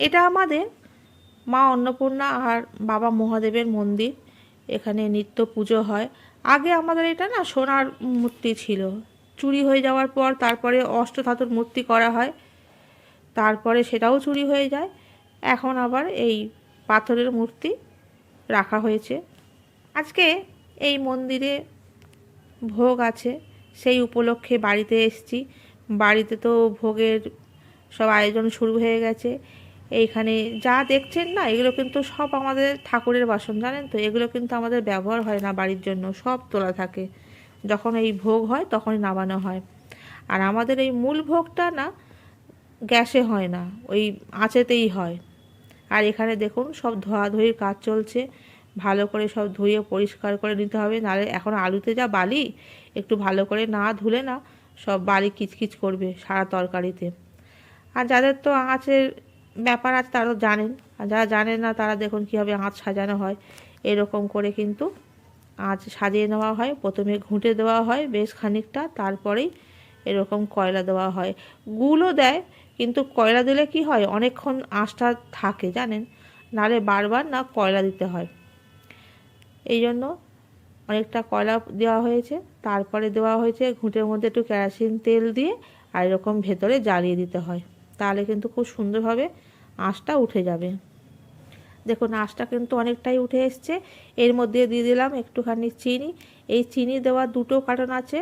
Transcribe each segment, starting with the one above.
এটা আমাদের মা অন্নপূর্ণা আর বাবা মহাদেবের মন্দির। এখানে নিত্য পুজো হয়। আগে আমাদের এটা না সোনার মূর্তি ছিল। চুরি হয়ে যাওয়ার পর তারপরে অষ্টধাতুর মূর্তি করা হয়। তারপরে সেটাও চুরি হয়ে যায়। এখন আবার এই পাথরের মূর্তি রাখা হয়েছে। আজকে এই মন্দিরে ভোগ আছে। সেই উপলক্ষে বাড়িতে এসেছি। বাড়িতে তো ভোগের সব আয়োজন শুরু হয়ে গেছে। এইখানে যা দেখছেন না, এগুলো কিন্তু সব আমাদের ঠাকুরের বাসন, জানেন তো? এগুলো কিন্তু আমাদের ব্যবহার হয় না বাড়ির জন্য, সব তোলা থাকে। যখন এই ভোগ হয়, তখনই নামানো হয়। আর আমাদের এই মূল ভোগটা না, গ্যাসে হয় না, ওই আঁচেতেই হয়। আর এখানে দেখুন, সব ধোয়াধুয়ির কাজ চলছে। ভালো করে সব ধুয়ে পরিষ্কার করে নিতে হবে, নাহলে এখন আলুতে যা বালি, একটু ভালো করে না ধুলে না সব বালি কিচকিচ করবে সারা তরকারিতে। আর যাদের তো আঁচের ব্যাপার আছে, তারা জানেন। আর যারা জানেন না, তারা দেখুন কীভাবে আঁচ সাজানো হয়। এরকম করে কিন্তু আঁচ সাজিয়ে নেওয়া হয়। প্রথমে ঘুঁটে দেওয়া হয় বেশ খানিকটা, তারপরেই এরকম কয়লা দেওয়া হয়। গুলও দেয়, কিন্তু কয়লা দিলে কি হয়? অনেকক্ষণ আঁচটা থাকে, জানেন? নাহলে বারবার না কয়লা দিতে হয়। এই জন্য অনেকটা কয়লা দেওয়া হয়েছে, তারপরে দেওয়া হয়েছে ঘুঁটের মধ্যে একটু কেরাসিন তেল দিয়ে, আর এরকম ভেতরে জ্বালিয়ে দিতে হয়। তাহলে কিন্তু খুব সুন্দরভাবে আঁশটা উঠে যাবে। দেখুন, আঁশটা কিন্তু অনেকটাই উঠে এসছে। এর মধ্যে দিয়ে দিলাম একটুখানি চিনি। এই চিনি দেওয়ার দুটো কারণ আছে।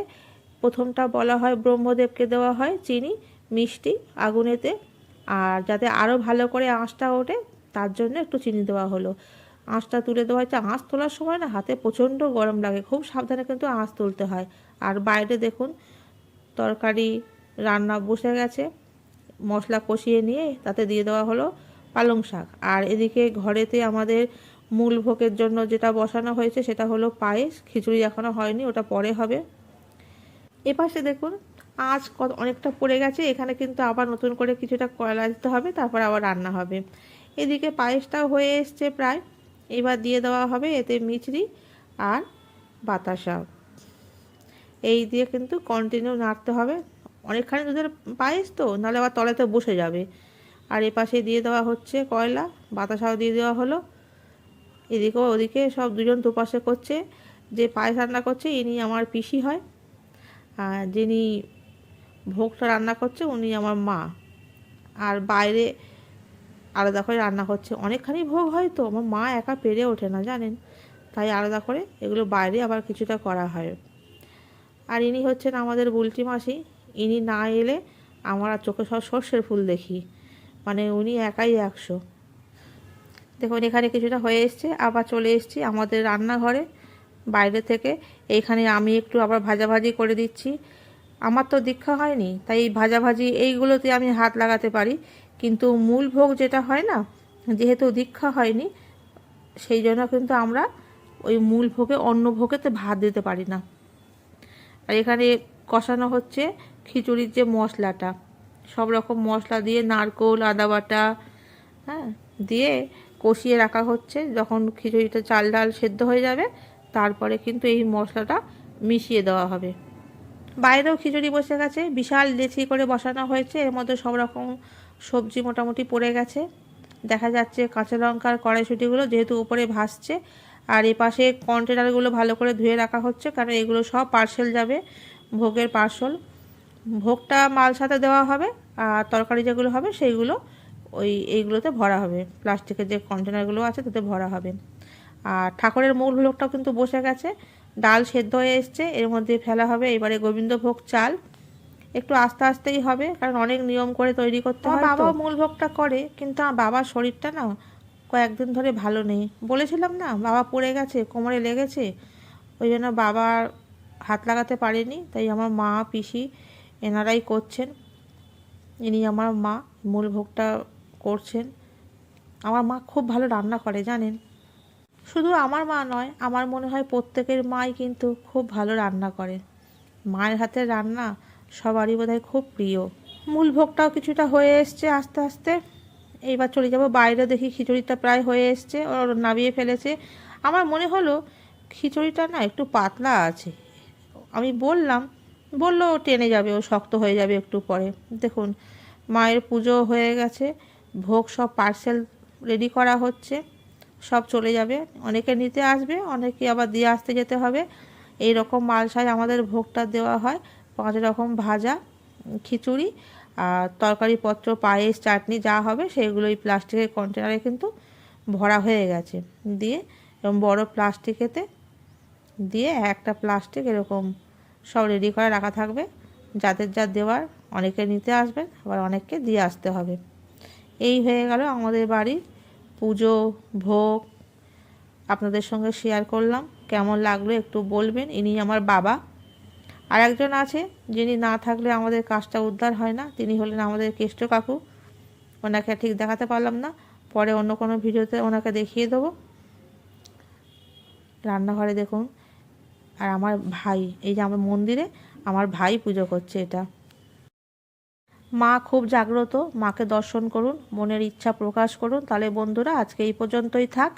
প্রথমটা বলা হয় ব্রহ্মদেবকে দেওয়া হয় চিনি, মিষ্টি, আগুনেতে। আর যাতে আরও ভালো করে আঁশটা ওঠে, তার জন্য একটু চিনি দেওয়া হলো। আঁশটা তুলে দেওয়া হচ্ছে আঁশ তোলার সময় না হাতে প্রচণ্ড গরম লাগে। খুব সাবধানে কিন্তু আঁশ তুলতে হয়। আর বাইরে দেখুন, তরকারি, রান্না বসে গেছে। মশলা কষিয়ে নিয়ে তাতে দিয়ে দেওয়া হলো পালং শাক। আর এদিকে ঘরেতে আমাদের মূল ভোগের জন্য যেটা বসানো হয়েছে সেটা হলো পায়েস। খিচুড়ি এখনও হয়নি, ওটা পরে হবে। এপাশে দেখুন, আঁচ কত অনেকটা পড়ে গেছে। এখানে কিন্তু আবার নতুন করে কিছুটা কয়লা দিতে হবে, তারপর আবার রান্না হবে। এদিকে পায়েসটাও হয়ে এসছে প্রায়। এবার দিয়ে দেওয়া হবে এতে মিচড়ি আর বাতাসা। এই দিয়ে কিন্তু কন্টিনিউ নাড়তে হবে। অনেকখানি দুধের পায়েস তো, নাহলে আবার তলাতে বসে যাবে। আর এ পাশে দিয়ে দেওয়া হচ্ছে কয়লা, বাতাসাও দিয়ে দেওয়া হলো। এদিকেও ওদিকে সব দুজন দুপাশে করছে, যে পায়েস রান্না করছে ইনি আমার পিসি হয়, আর যিনি ভোগটা রান্না করছে উনি আমার মা। আর বাইরে আলাদা করে রান্না করছে অনেকখানি ভোগ হয় তো, আমার মা একা পেরে ওঠে না, জানেন? তাই আলাদা করে এগুলো বাইরে আবার কিছুটা করা হয়। আর ইনি হচ্ছেন আমাদের বুলটি মাসি ইনি না এলে আমার আর চোখে সব সর্ষের ফুল দেখি। মানে উনি একাই একশো। দেখুন, এখানে কিছুটা হয়ে এসছে, আবার চলে এসছি আমাদের রান্নাঘরে। বাইরে থেকে এইখানে আমি একটু আবার ভাজাভাজি করে দিচ্ছি। আমার তো দীক্ষা হয়নি, তাই ভাজাভাজি এইগুলোতে আমি হাত লাগাতে পারি। কিন্তু মূল ভোগ যেটা হয় না, যেহেতু দীক্ষা হয়নি, সেই জন্য কিন্তু আমরা ওই মূল ভোগে অন্য ভোগেতে ভাত দিতে পারি না। আর এখানে কষানো হচ্ছে খিচুড়ির যে মশলাটা, সব রকম মশলা দিয়ে নারকোল, আদা বাটা হ্যাঁ দিয়ে কষিয়ে রাখা হচ্ছে। যখন খিচুড়িটা চাল ডাল সেদ্ধ হয়ে যাবে, তারপরে কিন্তু এই মশলাটা মিশিয়ে দেওয়া হবে। বাইরেও খিচুড়ি বসে গেছে, বিশাল লেচি করে বসানো হয়েছে। এর মধ্যে সব রকম সবজি মোটামুটি পড়ে গেছে। দেখা যাচ্ছে কাঁচা লঙ্কার কড়াইশুটিগুলো যেহেতু উপরে ভাসছে, আর এ পাশে কন্টেনারগুলো ভালো করে ধুয়ে রাখা হচ্ছে, কারণ এগুলো সব পার্সেল যাবে, ভোগের পার্সেল ভোগটা মাল সাথে দেওয়া হবে আর তরকারি যেগুলো হবে সেইগুলো ওই এইগুলোতে ভরা হবে। প্লাস্টিকের যে কন্টেনারগুলো আছে তাতে ভরা হবে। আর ঠাকুরের মূল ভোগটাও কিন্তু বসে গেছে। ডাল সেদ্ধ হয়ে এসছে এর মধ্যে ফেলা হবে। এবারে গোবিন্দভোগ চাল। একটু আস্তে আস্তেই হবে কারণ অনেক নিয়ম করে তৈরি করতে হয় বাবাও মূল ভোগটা করে কিন্তু আমার বাবার শরীরটা না কয়েকদিন ধরে ভালো নেই। বলেছিলাম না বাবা পড়ে গেছে কোমরে লেগেছে। ওই জন্য বাবার হাত লাগাতে পারেনি তাই আমার মা পিসি এনারাই করছেন। ইনি আমার মা, মূল ভোগটা করছেন। আমার মা খুব ভালো রান্না করে, জানেন? শুধু আমার মা নয়, আমার মনে হয় প্রত্যেকের মাই কিন্তু খুব ভালো রান্না করে। মায়ের হাতের রান্না সবারই বোধহয় খুব প্রিয়। মূল ভোগটাও কিছুটা হয়ে এসছে আস্তে আস্তে। এইবার চলে যাব, বাইরে দেখি খিচুড়িটা প্রায় হয়ে এসছে, ওর নামিয়ে ফেলেছে। আমার মনে হলো খিচুড়িটা না একটু পাতলা আছে। আমি বললাম বলল ও টেনে যাবে, ও শক্ত হয়ে যাবে একটু পরে। দেখুন, মায়ের পুজো হয়ে গেছে, ভোগ সব পার্সেল রেডি করা হচ্ছে, সব চলে যাবে। অনেকে নিতে আসবে, অনেকে আবার দিয়ে আসতে যেতে হবে। এই রকম মালসায় আমাদের ভোগটা দেওয়া হয়, পাঁচ রকম ভাজা, খিচুড়ি, আর তরকারিপত্র, পায়েস, চাটনি যা হবে সেগুলো এই প্লাস্টিকের কন্টেনারে কিন্তু ভরা হয়ে গেছে। দিয়ে এবং বড় প্লাস্টিকেতে দিয়ে একটা প্লাস্টিক এরকম সব রেডি করে রাখা থাকবে। যাদের যা দেওয়ার, অনেকে নিতে আসবেন, আবার অনেককে দিয়ে আসতে হবে। এই হয়ে গেল আমাদের বাড়ির পুজো, ভোগ আপনাদের সঙ্গে শেয়ার করলাম। কেমন লাগল একটু বলবেন। ইনি আমার বাবা। আর একজন আছে যিনি না থাকলে আমাদের কাজটা উদ্ধার হয় না। তিনি হলেন আমাদের কেষ্ট কাকু। ওনাকে ঠিক দেখাতে পারলাম না। পরে অন্য কোনো ভিডিওতে ওনাকে দেখিয়ে দেবো। রান্নাঘরে দেখুন। আর আমার ভাই, এই যে আমার মন্দিরে আমার ভাই পুজো করছে এটা। মা খুব জাগ্রত, মাকে দর্শন করুন, মনের ইচ্ছা প্রকাশ করুন। তাহলে বন্ধুরা, আজকে এই পর্যন্তই থাক।